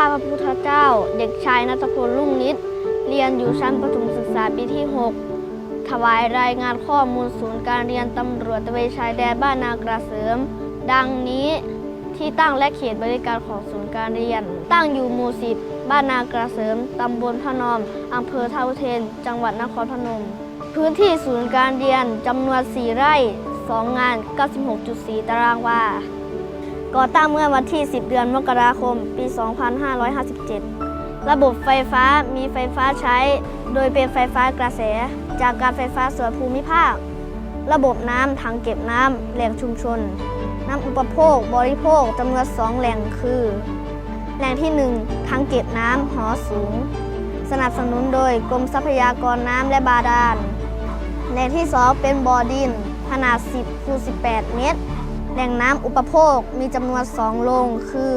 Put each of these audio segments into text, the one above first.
ข้าพระพุทธเจ้า เด็กชายนัทพลลุ่งนิด เรียนอยู่ชั้นประถมศึกษาปีที่ 6 ถวายรายงานข้อมูลศูนย์การเรียนตำรวจตะเวนชายแดนบ้านนากระเสริม ดังนี้ที่ตั้งและเขตบริการของศูนย์การเรียน ตั้งอยู่หมู่สิบบ้านนากระเสริม ตำบลพนอม อำเภอเท่าเทน จังหวัดนครพนม พื้นที่ศูนย์การเรียนจำนวน 4 ไร่ 2 งาน 96.4 ตารางวา ก่อตั้งเมื่อวันที่ 10 เดือนมกราคม ปี 2557 ระบบไฟฟ้ามีไฟฟ้าใช้ โดยเป็นไฟฟ้ากระแส จากการไฟฟ้าส่วนภูมิภาค ระบบน้ำถังเก็บน้ำแหล่งชุมชน น้ำอุปโภคบริโภคจำนวน 2 แหล่งคือ แหล่งที่ 1 ถังเก็บน้ำหอสูง สนับสนุนโดยกรมทรัพยากรน้ำและบาดาล แหล่งที่ 2 เป็นบ่อดินขนาด 10คูณ18 เมตร แหล่งน้ำอุปโภคมีจำนวน2โรงคือ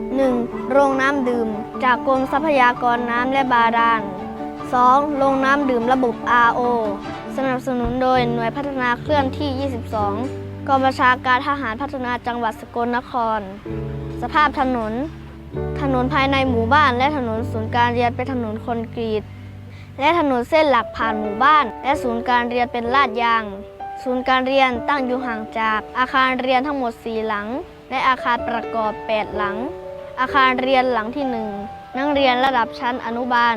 1. โรงน้ำดื่ม จากกรมทรัพยากรน้ำและบาดาล 2. โรงน้ำดื่มระบบ RO สนับสนุนโดยหน่วยพัฒนาเคลื่อนที่ 22 กองบัญชาการทหารพัฒนาจังหวัดสกลนคร สภาพถนน ถนนภายในหมู่บ้านและถนนศูนย์การเรียนเป็นถนนคอนกรีต และถนนเส้นหลักผ่านหมู่บ้าน และศูนย์การเรียนเป็นลาดยาง ศูนย์การเรียนตั้งอยู่ห่างจากอาคารเรียนทั้งหมด 4 หลัง และอาคารประกอบ 8 หลัง อาคารเรียนหลังที่ 1 นักเรียนระดับชั้นอนุบาล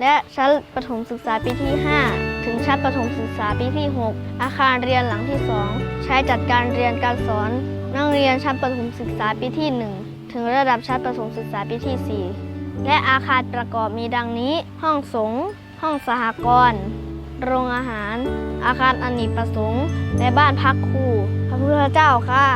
และชั้นประถมศึกษาปีที่ 5 ถึงชั้นประถมศึกษาปีที่ 6 อาคารเรียนหลังที่ 2 ใช้จัดการเรียนการสอน นักเรียนชั้นประถมศึกษาปีที่ 1 ถึงระดับชั้นประถมศึกษาปีที่ 4 และอาคารประกอบมีดังนี้ ห้องสงห้องสหกรณ์ โรงอาหาร อาคารอเนกประสงค์ และบ้านพักครู พระพุทธเจ้าค่ะ